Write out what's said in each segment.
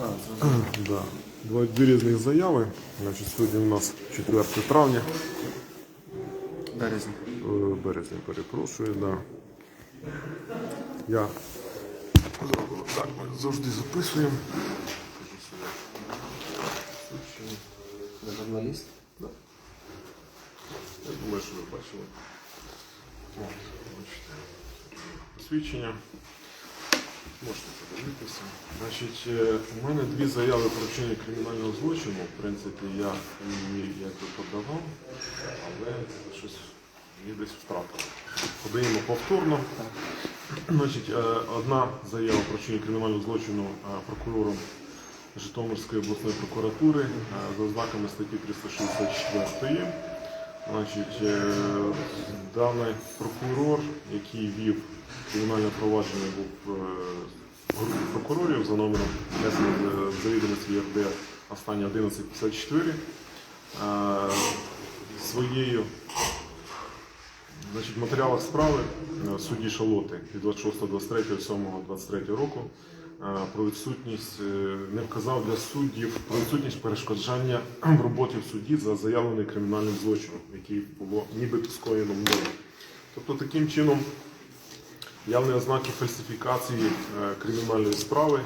А. Да. Два дві різних заяви. Значить, сьогодні у нас 4 травня, Березень. е, березень, перепрошую, да. Я так, ми завжди записуємо. Журналіст? Я думаю, що ви бачили. От, Можете подивитися. Значить, е, у мене дві заяви про вчинення кримінального злочину. В принципі, я її якби подавав, але щось її десь втратив. Подаємо повторно. Значить, е, одна заява про вчинення кримінального злочину е, прокурором Житомирської обласної прокуратури за ознаками статті 364. Значить, даний прокурор, який вів кримінальне провадження, був е, групі прокурорів за номером в завідомості ЄРД останнє 1154. Е, Своєю Значить, в матеріалах справи е, судді Шалоти від 26.23.07.23 року е, про відсутність е, не вказав для суддів про відсутність перешкоджання в роботі в суді за заявлений кримінальним злочином, який було нібито скоєно мною. Тобто таким чином явні ознаки фальсифікації е, кримінальної справи,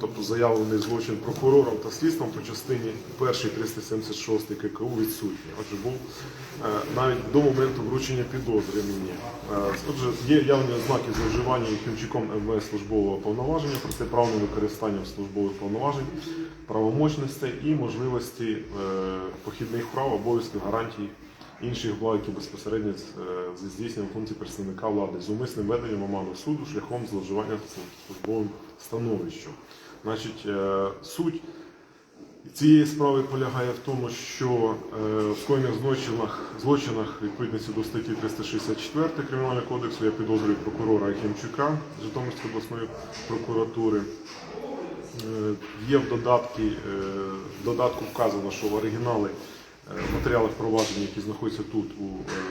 тобто заявлений злочин прокурором та слідством по частині 1 376 ККУ відсутні. Отже, був е, навіть до моменту вручення підозри мені. Е, Отже, є явні ознаки зловживання Хімчуком МВС службового повноваження, протиправним використанням службових повноважень, правомочностей і можливості похідних прав, обов'язків, гарантій інших благ, які безпосередньо е, зі здійсненням функцій представника влади з умисним веденням оману суду шляхом зловживання службовим становищем. Значить, е, суть цієї справи полягає в тому, що е, в скоєних злочинах, злочинах відповідності до статті 364 Кримінального кодексу я підозрюю прокурора Ахімчука Житомирської обласної прокуратури. Є в додатки, в додатку вказано, що в оригінали матеріалах провадження, які знаходяться тут у е,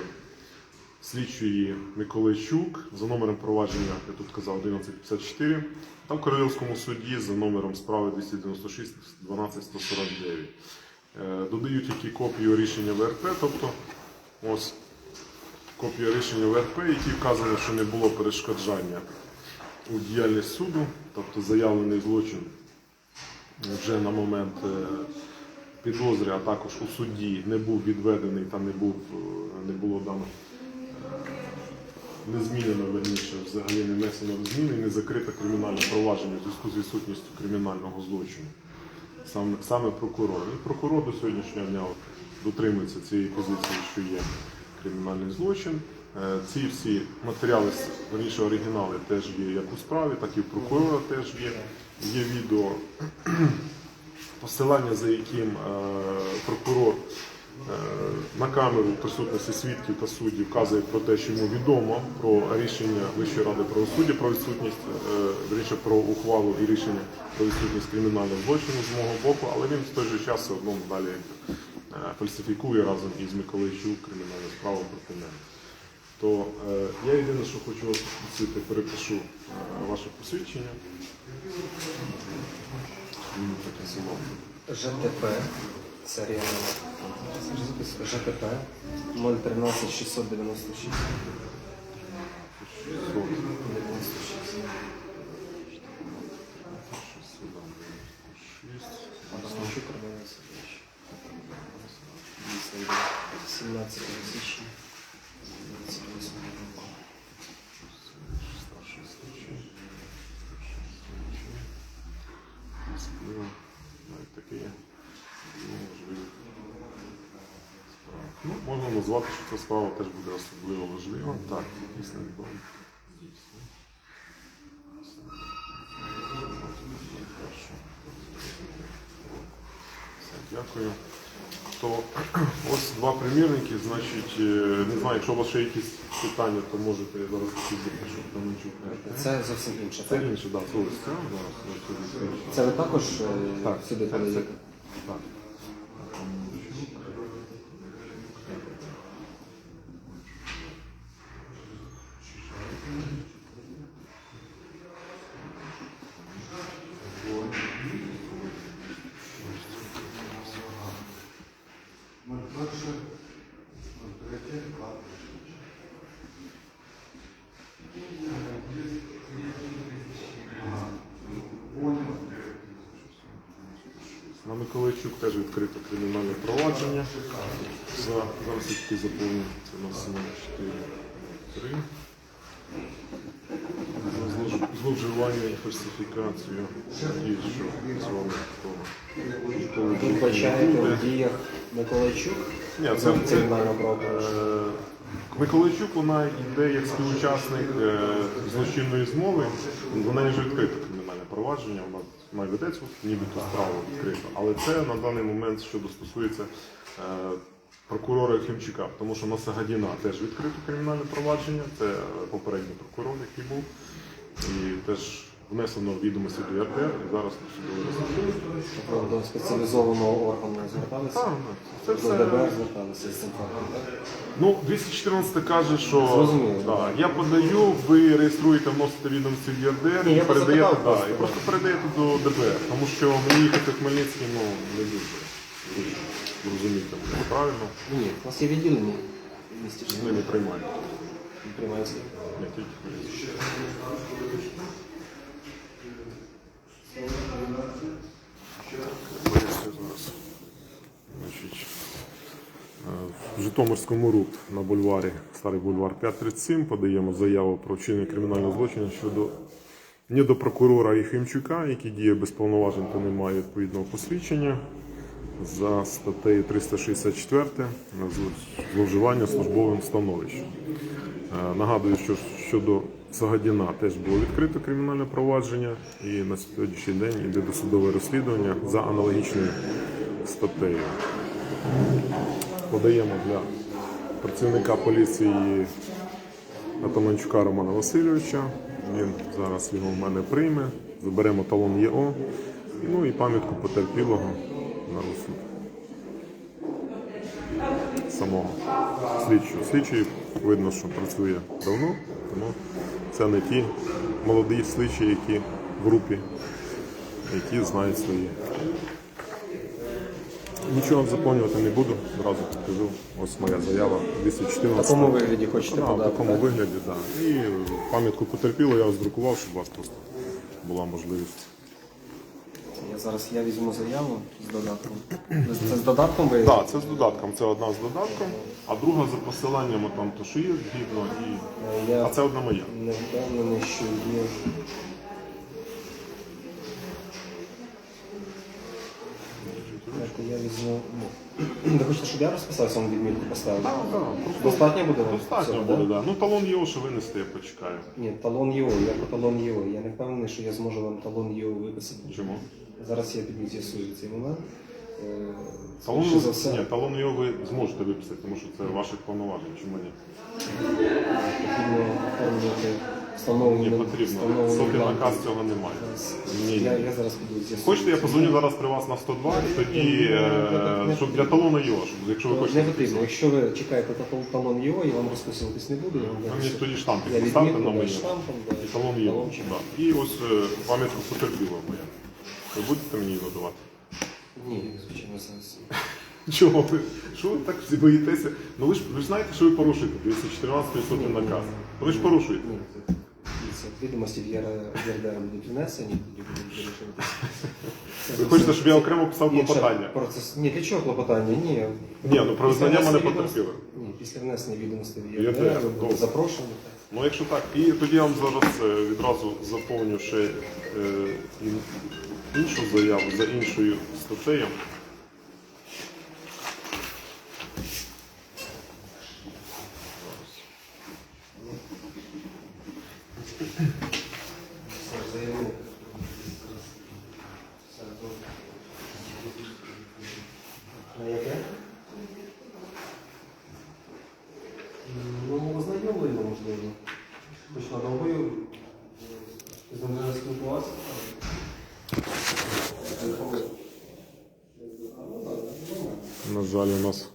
слідчої Миколайчук за номером провадження, я тут казав 1154, та в Королівському суді за номером справи 296 12 149. Е, Додають які копію рішення ВРП, тобто ось копія рішення ВРП, які вказано, що не було перешкоджання у діяльність суду, тобто заявлений злочин вже на момент е, підозри, а також у суді не був відведений та не, був, е, не було дано не змінено верніше, взагалі не внесено зміни, не закрите кримінальне провадження в зв'язку з відсутністю кримінального злочину. Саме, саме прокурор. І прокурор до сьогоднішнього дня дотримується цієї позиції, що є кримінальний злочин. Е, Ці всі матеріали, верніше оригінали, теж є як у справі, так і в прокурора теж є. Є відео посилання, за яким е, прокурор е, на камеру присутності свідків та суддів вказує про те, що йому відомо про рішення Вищої ради правосуддя про відсутність, е, про ухвалу і рішення про відсутність кримінального злочину з мого боку, але він в той же час все одно далі фальсифікує разом із Миколайчук кримінальну справу проти мене. То я єдине, що хочу вас попросити, перепишу ваше посвідчення. ЖТП. Номер. ЖТП 013 696. 96. Адамчук Роман Васильович. 17 січня. 28 року. Навіть таке є. Ну, можливо. Справа. Ну, можна назвати, що ця справа теж буде особливо важлива. Так, дійсно відомо. Дякую. То ось два примірники, значить, е, не знаю, якщо у вас ще якісь питання, то можете я зараз запишу, там нічого. Це зовсім інше. Це інше, так, це ось це ось це ви також е, Так, сюди так, подаєте? Так. На Миколайчук теж відкрите кримінальне провадження. За, зараз тільки заповню. Це у нас 4, 3. Зловживання і фальсифікацію. І що з вами. Ви вбачаєте в діях Миколайчук? Ні, це, це. Е, Миколайчук, вона йде як співучасник е, злочинної змови. Вона вже відкрита кримінальне провадження, вона має ведеться, нібито справа відкрита. Але це на даний момент, що стосується е, прокурора Хімчука, тому що на Сагадіна теж відкрито кримінальне провадження, це попередній прокурор, який був. І теж внесено відомості до РТР і зараз судове розслідування. До спеціалізованого органу зверталися? Так, це До все. ДБР зверталися з цим фактом, так? Ну, 214 каже, що Зрозуміло. да, я подаю, ви реєструєте, вносите відомості в ЄРДР Ні, і я просто передаєте, питав да, просто, і просто передаєте до ДБР, тому що мені їхати в Хмельницький, ну, не дуже. Розумієте, мене правильно, Ні, у нас є відділення в місті ми Чернігів. не приймаємо. Приймається. Не тільки Хмельницький. Поясню зараз. Значить, е, в Житомирському РУП на бульварі, старий бульвар 537, подаємо заяву про вчинення кримінального злочину щодо не до прокурора Єхимчука, який діє без повноважень та не має відповідного посвідчення за статтею 364 на зло- зловживання службовим становищем. Е, Нагадую, що щодо Сагадіна теж було відкрито кримінальне провадження і на сьогоднішній день йде досудове розслідування за аналогічною статтею. Подаємо для працівника поліції Атаманчука Романа Васильовича. Він зараз його в мене прийме. Заберемо талон ЄО, ну і пам'ятку потерпілого на розсуд самого слідчого. Слідчий видно, що працює давно, тому це не ті молоді слідчі, які в групі, які знають свої. Нічого заповнювати не буду, одразу підкажу. Ось моя заява В такому вигляді хочете Да, в такому так? вигляді, так. Да. І пам'ятку потерпіло, я роздрукував, щоб у вас просто була можливість. Зараз я візьму заяву з додатком. Це з додатком ви? Так, це з додатком, це одна з додатком, а друга за посиланням там то, що є згідно, і... Е, Я а це одна моя. не впевнений, що є. Я візьму. ну, Ви хочете, щоб я розписався, вам відмітку поставив? Так, так, Достатньо буде? достатньо буде, да? да. Ну талон є, що винести, я почекаю. Ні, талон ЄО, я про талон ЄО. Я не впевнений, що я зможу вам талон ЄО виписати. Чому? Зараз я піду з'ясую цей момент. Е, Талон, за все, ні, талон його ви зможете виписати, тому що це ваших повноважень. Чому ні? потрібно оформлювати встановлені Не потрібно. встановлені бланки. наказ цього немає. Ні. Я, я зараз піду з'ясую. Хочете, я позвоню зараз при вас на 102, і тоді, е, щоб для талону його, щоб якщо ви Не хочете. потрібно. Якщо ви чекаєте та- талон ЄО, я вам розписуватись не буду. Я вам Ви мені тоді штампик Я поставте відмітку, на да, мені. штампом, да, І талон є. талончик. Да. І ось е, пам'ятку потерпіла моя. Ви будете мені її надавати? Ні, звичайно, зараз. Чого ви? Що ви так всі боїтеся? Ну ви ж ви ж знаєте, що ви порушуєте 214 сотні наказ. Ви ж порушуєте. Ні, дивіться, відомості в ЄРДР будуть внесені, тоді будуть вирішуватися. Ви хочете, щоб я окремо писав Інше клопотання? Процес... Ні, для чого клопотання? Ні. Ні, ну про Після визнання мене внесення потерпіли. Ні, після внесення відомостей в ЄРДР, ЄРДР ви добре. будете запрошені. Ну якщо так, і тоді я вам зараз е, відразу заповню ще е, ін- іншу заяву за іншою статтею. Ну, можливо. Хоч на новою. З ним спілкуватися. На жаль, у нас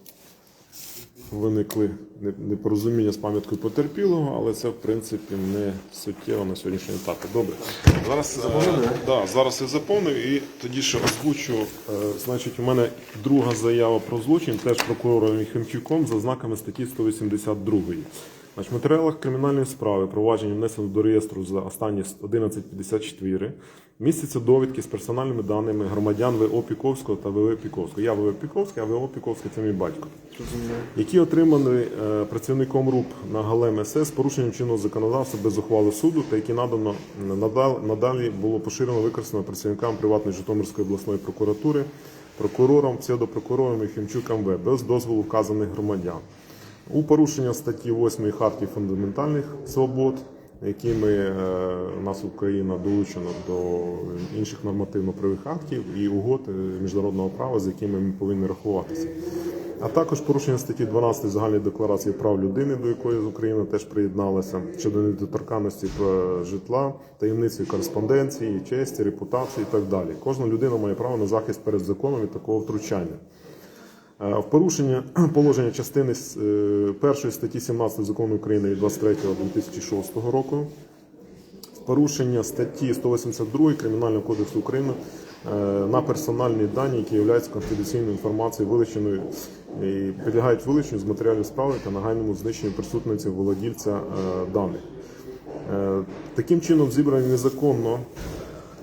виникли непорозуміння з пам'яткою потерпілого, але це в принципі не суттєво на сьогоднішній етапі. Добре. Зараз, е, да, зараз я заповнив і тоді ще озвучу. Е, значить, у мене друга заява про злочин, теж прокурором Міхимчуком за знаками статті 182. В матеріалах кримінальної справи провадження внесено до реєстру за останні 1154 Містяться довідки з персональними даними громадян ВО Піковського та ВВ Піковського. Я ВВ Піковський, а ВО Піковський це мій батько. Які отримані е, працівником РУП на галем СС з порушенням чинного законодавства без ухвали суду, та які надано надал- надалі було поширено використано працівникам приватної Житомирської обласної прокуратури, прокурором, псевдопрокурором Єфімчук МВ без дозволу вказаних громадян. У порушення статті 8 Хартії фундаментальних свобод, якими е, нас Україна долучена до інших нормативно-правових актів і угод е, міжнародного права, з якими ми повинні рахуватися. А також порушення статті 12 загальної декларації прав людини, до якої Україна теж приєдналася щодо недоторканності е, житла, таємниці кореспонденції, честі, репутації і так далі. Кожна людина має право на захист перед законом від такого втручання. Е, В порушення положення частини е, першої статті 17 закону України від 23.2006 року, в порушення статті 182 Кримінального кодексу України е, на персональні дані, які являються конфіденційною інформацією, вилученою і підлягають вилученню з матеріалів справи та нагальному знищенню присутності володільця е, даних. Е, Таким чином зібрані незаконно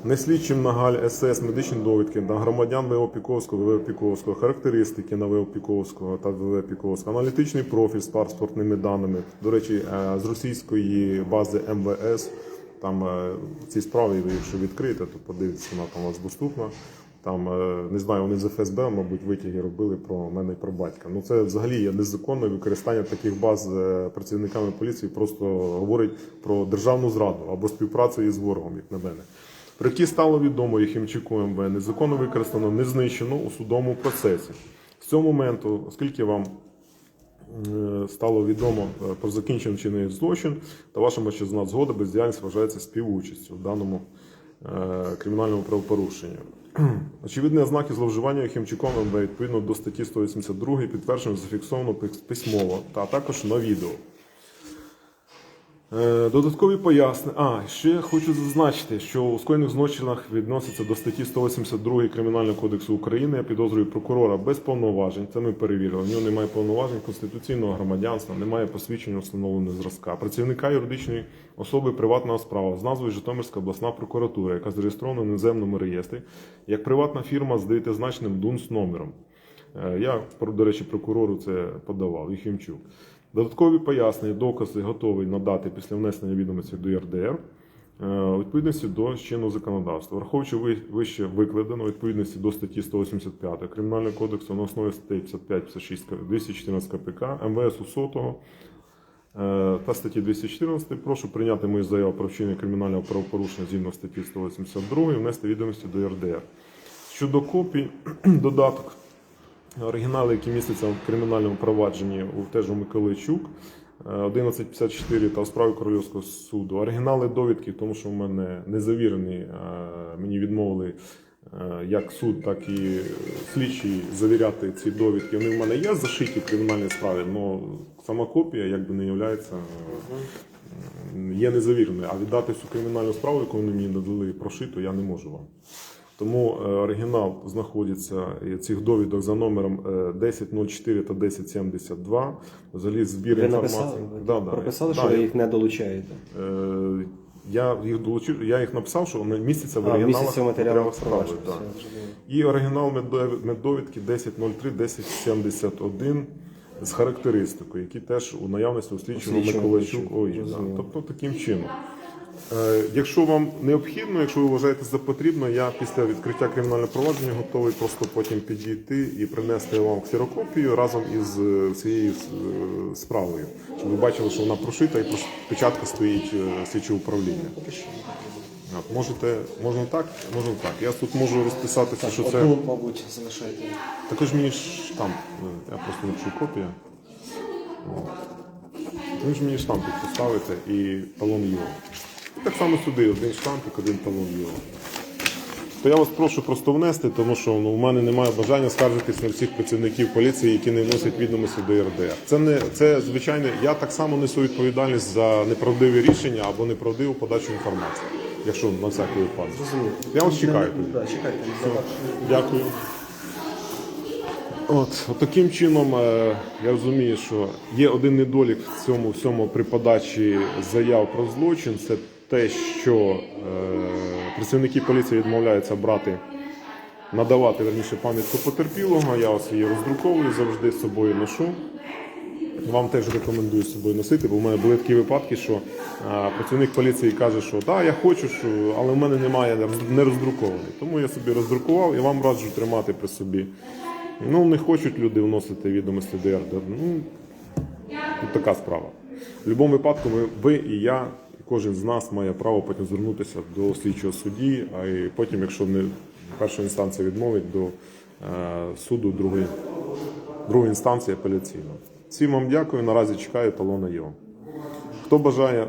не слідчим на галь СС медичні довідки на громадян ВО Піковського, ВВ Піковського, характеристики на ВО Піковського та ВВ Піковського, аналітичний профіль з паспортними даними. До речі, е, з російської бази МВС. Там е, ці справи, якщо відкриєте, то подивіться, вона там у вас доступна. Там е, не знаю, вони з ФСБ, мабуть, витяги робили про мене і про батька. Ну це взагалі є незаконне використання таких баз працівниками поліції. Просто говорить про державну зраду або співпрацю із ворогом, як на мене. Про які стало відомо Єхімчуку МВ, незаконно використано, не знищено у судовому процесі. З цього моменту, оскільки вам е, стало відомо е, про закінчений чинний злочин, та ваша мовчазна згода бездіяльність вважається співучастю в даному е, кримінальному правопорушенню. Очевидні ознаки зловживання Єхімчуком МВ відповідно до статті 182 підтверджено зафіксовано письмово та також на відео. Е, Додаткові пояснення. А, ще хочу зазначити, що у скоєних злочинах відноситься до статті 182 Кримінального кодексу України. Я підозрюю прокурора без повноважень. Це ми перевірили. У нього немає повноважень конституційного громадянства, немає посвідчення встановленого зразка. Працівника юридичної особи приватного справа з назвою Житомирська обласна прокуратура, яка зареєстрована в іноземному реєстрі, як приватна фірма з дев'ятизначним ДУНС номером. Е, Я, до речі, прокурору це подавав, Єхімчук. Додаткові пояснення, докази готовий надати після внесення відомості до ЄРДР е, у відповідності до чинного законодавства. Враховуючи вище викладено у відповідності до статті 185 Кримінального кодексу на основі статей 55, 56, 214 КПК, МВС Усотого е, та статті 214 прошу прийняти мою заяву про вчинення кримінального правопорушення згідно статті 182 і внести відомості до ЄРДР. Щодо копій, додаток оригінали, які містяться в кримінальному провадженні у теж у Миколайчук е, 1154 та у справі Корольовського суду. Оригінали довідки, тому що в мене не завірені, е, мені відмовили е, як суд, так і слідчі завіряти ці довідки. Вони в мене є зашиті в кримінальній справі, але сама копія якби не є є незавіреною. А віддати цю кримінальну справу, яку вони мені надали прошиту, я не можу вам. Тому е, оригінал знаходиться е, цих довідок за номером е, 1004 та 1072. Взагалі збір Ви інформації. написали? Ви Да, да. прописали, Да, що ви їх не долучаєте? Е, Я їх долучив, я їх написав, що вони містяться в А, оригіналах місяця матеріалів справи. да. І оригінал меддов- меддовідки 1003 1071 з характеристикою, які теж у наявності у слідчого Миколайчук, Да. Тобто таким чином. Е, Якщо вам необхідно, якщо ви вважаєте за потрібно, я після відкриття кримінального провадження готовий просто потім підійти і принести вам ксерокопію разом із е, цією е, справою. Щоб ви бачили, що вона прошита і печатка стоїть е, слідчого управління. От, можете, можна так, можна так. Я тут можу розписатися, що це. Одну, мабуть, залишайте. Також мені штамп, е, я просто напишу копія. О. Ви ж мені штампик поставите і талон ЄО. І так само сюди один штампик, один талон ЄО. То я вас прошу просто внести, тому що ну, в мене немає бажання скаржитись на всіх працівників поліції, які не вносять відомості до РДР. Це не це звичайно. Я так само несу відповідальність за неправдиві рішення або неправдиву подачу інформації, якщо на всякий випадок. Я вас чекаю тоді. Да, чекайте. Дякую. От, от таким чином е, я розумію, що є один недолік в цьому всьому при подачі заяв про злочин. Це те, що е, Працівники поліції відмовляються брати, надавати верніше пам'ятку потерпілого. Я ось її роздруковую, завжди з собою ношу. Вам теж рекомендую з собою носити, бо в мене були такі випадки, що а, працівник поліції каже, що так, я хочу, але в мене немає не роздрукований. Тому я собі роздрукував і вам раджу тримати при собі. Ну, не хочуть люди вносити відомості ДР. Ну, така справа. В будь-якому випадку ви і я, кожен з нас має право потім звернутися до слідчого судді, а і потім, якщо не перша інстанція відмовить, до е, суду другої, другої інстанції апеляційного. Всім вам дякую. Наразі чекаю талона ЄО. Хто бажає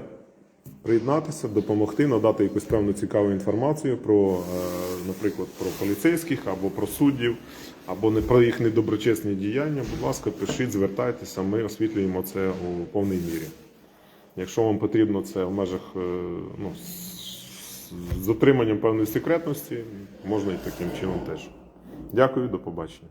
приєднатися, допомогти, надати якусь певну цікаву інформацію про, е, наприклад, про поліцейських або про суддів, або не про їх недоброчесні діяння, будь ласка, пишіть, звертайтеся, ми освітлюємо це у повній мірі. Якщо вам потрібно це в межах е, ну, з- дотриманням певної секретності, можна і таким чином теж. Дякую, до побачення.